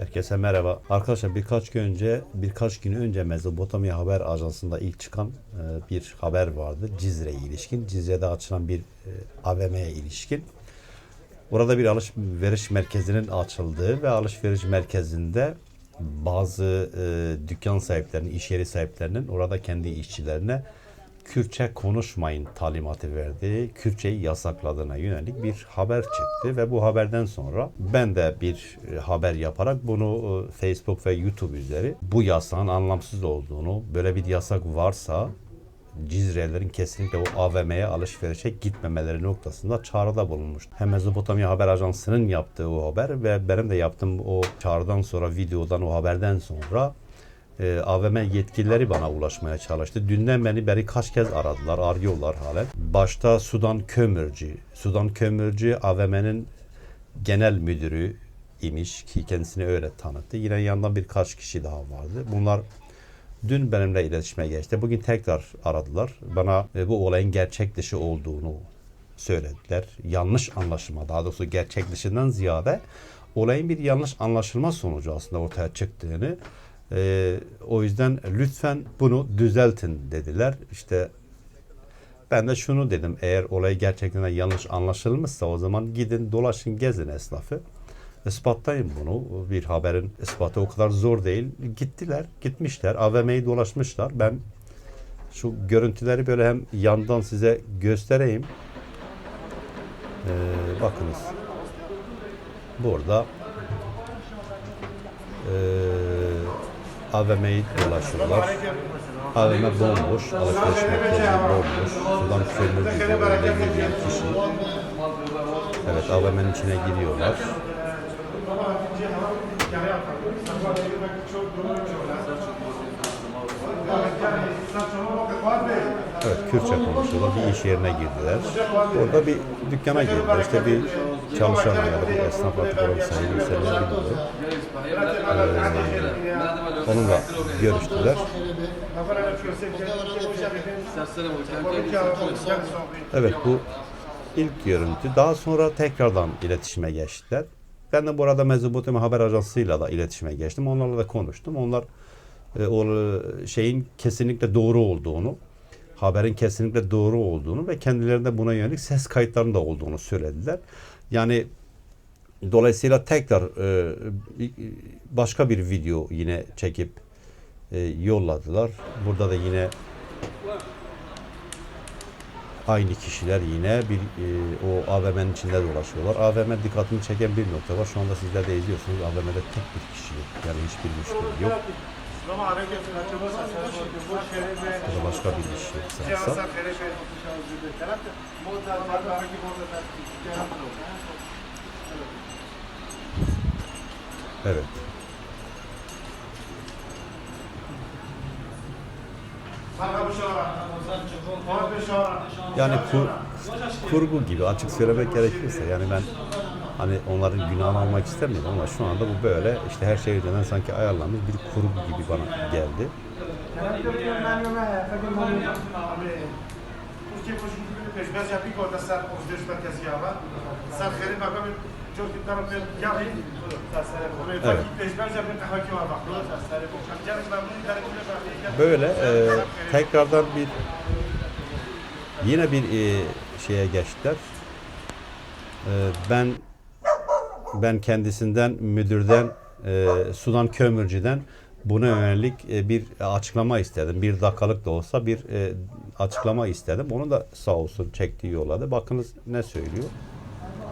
Herkese merhaba. Arkadaşlar birkaç gün önce, birkaç gün önce Mezopotamya Haber Ajansı'nda ilk çıkan e, bir haber vardı. Cizre'ye ilişkin. Cizre'de açılan bir e, AVM'ye ilişkin. Orada bir alışveriş merkezinin açıldığı ve alışveriş merkezinde bazı e, dükkan sahiplerinin, iş yeri sahiplerinin orada kendi işçilerine Kürtçe konuşmayın talimatı verdi. Kürtçeyi yasakladığına yönelik bir haber çıktı ve bu haberden sonra ben de bir e, haber yaparak bunu e, Facebook ve YouTube üzeri bu yasağın anlamsız olduğunu, böyle bir yasak varsa Cizrelilerin kesinlikle o AVM'ye alışverişe gitmemeleri noktasında çağrıda bulunmuş. Hem Mezopotamya Haber Ajansı'nın yaptığı o haber ve benim de yaptığım o çağrıdan sonra, videodan, o haberden sonra e, AVM yetkilileri bana ulaşmaya çalıştı. Dünden beri beri kaç kez aradılar, arıyorlar halen. Başta Sudan Kömürcü. Sudan Kömürcü AVM'nin genel müdürü imiş ki kendisini öyle tanıttı. Yine yanında birkaç kişi daha vardı. Bunlar dün benimle iletişime geçti. Bugün tekrar aradılar. Bana e, bu olayın gerçek dışı olduğunu söylediler. Yanlış anlaşılma, daha doğrusu gerçek dışından ziyade olayın bir yanlış anlaşılma sonucu aslında ortaya çıktığını e, o yüzden lütfen bunu düzeltin dediler. İşte ben de şunu dedim. Eğer olay gerçekten yanlış anlaşılmışsa o zaman gidin dolaşın gezin esnafı. Ispatlayın bunu. Bir haberin ispatı o kadar zor değil. Gittiler, gitmişler. AVM'yi dolaşmışlar. Ben şu görüntüleri böyle hem yandan size göstereyim. Ee, bakınız. Burada ee, AVM'yi dolaşıyorlar. AVM bomboş, alışveriş merkezi bomboş. Sudan kömür gibi orada yürüyen kişi. Evet AVM'nin içine giriyorlar. Evet Kürtçe konuşuyorlar. Bir iş yerine girdiler. Orada bir dükkana girdiler. İşte bir çalışan ya da bir esnaf artık insanlar bilmiyorum. Ee, onunla görüştüler. Evet bu ilk görüntü. Daha sonra tekrardan iletişime geçtiler. Ben de bu arada Mezopotamya Haber Ajansı'yla da iletişime geçtim. Onlarla da konuştum. Onlar e, o e, şeyin kesinlikle doğru olduğunu, haberin kesinlikle doğru olduğunu ve kendilerinde buna yönelik ses kayıtlarının da olduğunu söylediler. Yani dolayısıyla tekrar e, başka bir video yine çekip e, yolladılar. Burada da yine aynı kişiler yine bir e, o AVM'nin içinde dolaşıyorlar. AVM dikkatimi çeken bir nokta var. Şu anda sizler de izliyorsunuz. AVM'de tek bir kişi yok. Yani hiçbir müşteri yok. Bu da başka bir iş yapsa. Evet. Yani kur, kurgu gibi açık söylemek gerekirse yani ben hani onların günahını almak istemiyorum ama şu anda bu böyle işte her şey önceden sanki ayarlanmış bir kurgu gibi bana geldi. Böyle e, tekrardan bir yine bir e, şeye geçtiler. E, ben ben kendisinden müdürden e, Sudan Kömürcü'den buna yönelik e, bir açıklama istedim. Bir dakikalık da olsa bir e, açıklama istedim. Onu da sağ olsun çektiği yolladı. Bakınız ne söylüyor.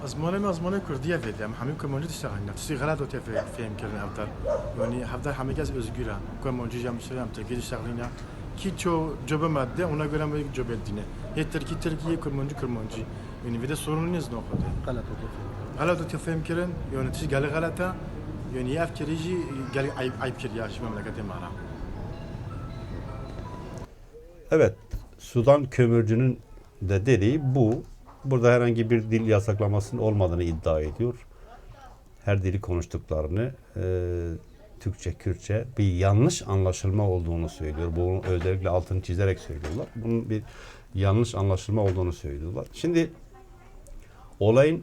زمان ما زمان کردیه ویدی هم همین کمانجی تشتغل نه تسی غلط وقتی فهم کردن افضل یعنی هفته همه کس özgür هم کمانجی جمع شده هم ترکی تشتغل نه کی ço job madde ona göre mi job ettiğine. Yeter ki Türkiye kırmancı kırmancı. Yani bir de sorununuz ne oldu? غلط وتفهم غلط وقتی فهم کردن yani تشی گله غلطه yani ev kirici gel ayıp ayıp kiriyor şu memlekete mara. Evet, Sudan kömürcünün de dediği bu. Burada herhangi bir dil yasaklamasının olmadığını iddia ediyor. Her dili konuştuklarını, e, Türkçe, Kürtçe bir yanlış anlaşılma olduğunu söylüyor. Bunu özellikle altını çizerek söylüyorlar. Bunun bir yanlış anlaşılma olduğunu söylüyorlar. Şimdi olayın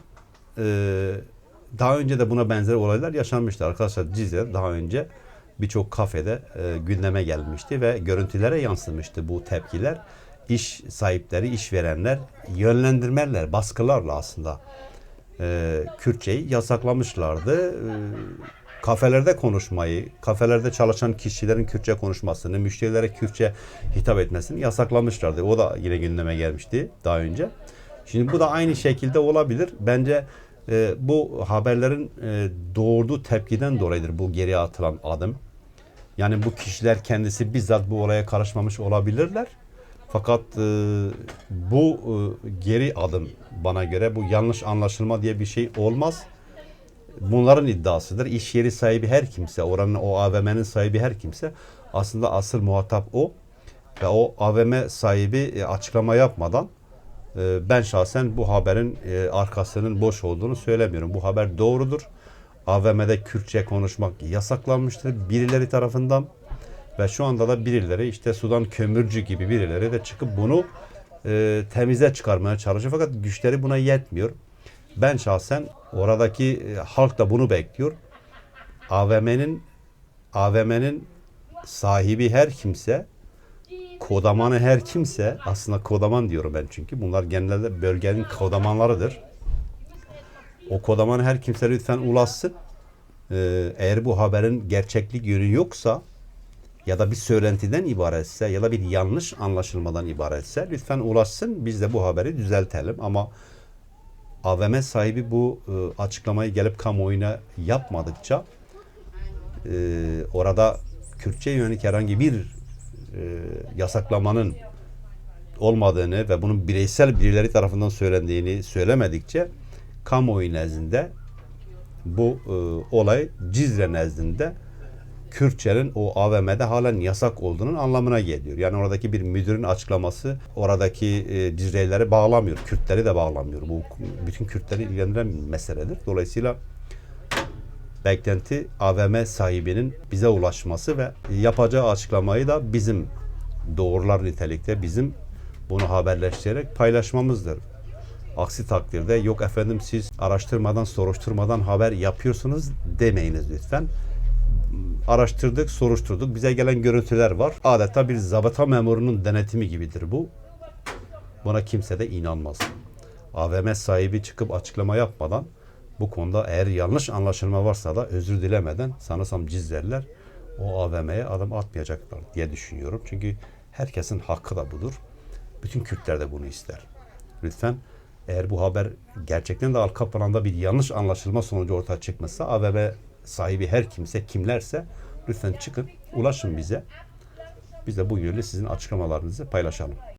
e, daha önce de buna benzer olaylar yaşanmıştı arkadaşlar. Cizre'de daha önce birçok kafede e, gündeme gelmişti ve görüntülere yansımıştı bu tepkiler. İş sahipleri, işverenler yönlendirmeler, baskılarla aslında e, Kürtçeyi yasaklamışlardı. E, kafelerde konuşmayı, kafelerde çalışan kişilerin Kürtçe konuşmasını, müşterilere Kürtçe hitap etmesini yasaklamışlardı. O da yine gündeme gelmişti daha önce. Şimdi bu da aynı şekilde olabilir. Bence e, bu haberlerin e, doğurduğu tepkiden dolayıdır bu geriye atılan adım. Yani bu kişiler kendisi bizzat bu olaya karışmamış olabilirler. Fakat e, bu e, geri adım bana göre bu yanlış anlaşılma diye bir şey olmaz. Bunların iddiasıdır. İş yeri sahibi her kimse, oranın o AVM'nin sahibi her kimse aslında asıl muhatap o. Ve o AVM sahibi e, açıklama yapmadan e, ben şahsen bu haberin e, arkasının boş olduğunu söylemiyorum. Bu haber doğrudur. AVM'de Kürtçe konuşmak yasaklanmıştır birileri tarafından ve şu anda da birileri işte sudan kömürcü gibi birileri de çıkıp bunu e, temize çıkarmaya çalışıyor fakat güçleri buna yetmiyor. Ben şahsen oradaki e, halk da bunu bekliyor. AVM'nin AVM'nin sahibi her kimse kodamanı her kimse aslında kodaman diyorum ben çünkü bunlar genelde bölgenin kodamanlarıdır. O kodaman her kimse lütfen ulaşsın. Ee, eğer bu haberin gerçeklik yönü yoksa ya da bir söylentiden ibaretse ya da bir yanlış anlaşılmadan ibaretse lütfen ulaşsın. Biz de bu haberi düzeltelim ama AVM sahibi bu e, açıklamayı gelip kamuoyuna yapmadıkça e, orada Kürtçe yönelik herhangi bir e, yasaklamanın olmadığını ve bunun bireysel birileri tarafından söylendiğini söylemedikçe kamuoyu nezdinde bu e, olay Cizre nezdinde Kürtçenin o AVM'de halen yasak olduğunun anlamına geliyor. Yani oradaki bir müdürün açıklaması oradaki e, Cizre'lileri bağlamıyor. Kürtleri de bağlamıyor. Bu bütün Kürtleri ilgilendiren bir meseledir. Dolayısıyla beklenti AVM sahibinin bize ulaşması ve yapacağı açıklamayı da bizim doğrular nitelikte bizim bunu haberleştirerek paylaşmamızdır. Aksi takdirde yok efendim siz araştırmadan soruşturmadan haber yapıyorsunuz demeyiniz lütfen. Araştırdık, soruşturduk. Bize gelen görüntüler var. Adeta bir zabıta memurunun denetimi gibidir bu. Buna kimse de inanmaz. AVM sahibi çıkıp açıklama yapmadan bu konuda eğer yanlış anlaşılma varsa da özür dilemeden sanırsam Cizreliler o AVM'ye adım atmayacaklar diye düşünüyorum. Çünkü herkesin hakkı da budur. Bütün Kürtler de bunu ister. Lütfen eğer bu haber gerçekten de arka planda bir yanlış anlaşılma sonucu ortaya çıkmışsa AVM sahibi her kimse kimlerse lütfen çıkın ulaşın bize. Biz de bu yönde sizin açıklamalarınızı paylaşalım.